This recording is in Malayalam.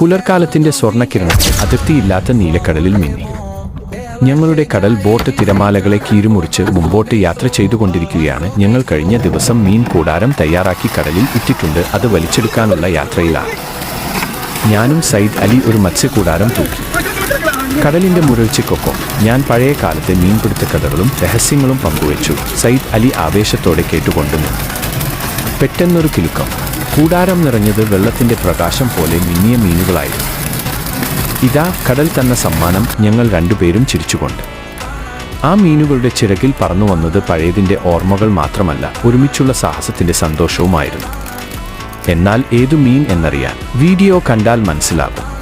പുലർക്കാലത്തിന്റെ സ്വർണക്കിരണം അതിർത്തിയില്ലാത്ത നീലക്കടലിൽ മിന്നി. ഞങ്ങളുടെ കടൽ ബോട്ട് തിരമാലകളെ കീരുമുറിച്ച് മുമ്പോട്ട് യാത്ര ചെയ്തുകൊണ്ടിരിക്കുകയാണ്. ഞങ്ങൾ കഴിഞ്ഞ ദിവസം മീൻ കൂടാരം തയ്യാറാക്കി കടലിൽ ഇട്ടിട്ടുണ്ട് അത് വലിച്ചെടുക്കാനുള്ള യാത്രയിലാണ്. ഞാനും സയ്യിദ് അലി ഒരു മത്സ്യക്കൂടാരം തൂക്കി. കടലിന്റെ മുരൾച്ചയ്ക്കൊപ്പം ഞാൻ പഴയ കാലത്തെ മീൻപിടുത്ത കഥകളും രഹസ്യങ്ങളും പങ്കുവച്ചു. സയ്യിദ് അലി ആവേശത്തോടെ കേട്ടുകൊണ്ടു പെട്ടെന്നൊരു കിലുക്കം. കൂടാരം നിറഞ്ഞത് വെള്ളത്തിന്റെ പ്രകാശം പോലെ മിന്നിയ മീനുകളായിരുന്നു ഇതാ കടൽ തന്ന സമ്മാനം ഞങ്ങൾ രണ്ടുപേരും ചിരിച്ചുകൊണ്ട്. ആ മീനുകളുടെ ചിറകിൽ പറന്നു വന്നത് പഴയതിന്റെ ഓർമ്മകൾ മാത്രമല്ല ഒരുമിച്ചുള്ള സാഹസത്തിന്റെ സന്തോഷവുമായിരുന്നു. എന്നാൽ ഏതു മീൻ എന്നറിയാൻ വീഡിയോ കണ്ടാൽ മനസ്സിലാകും.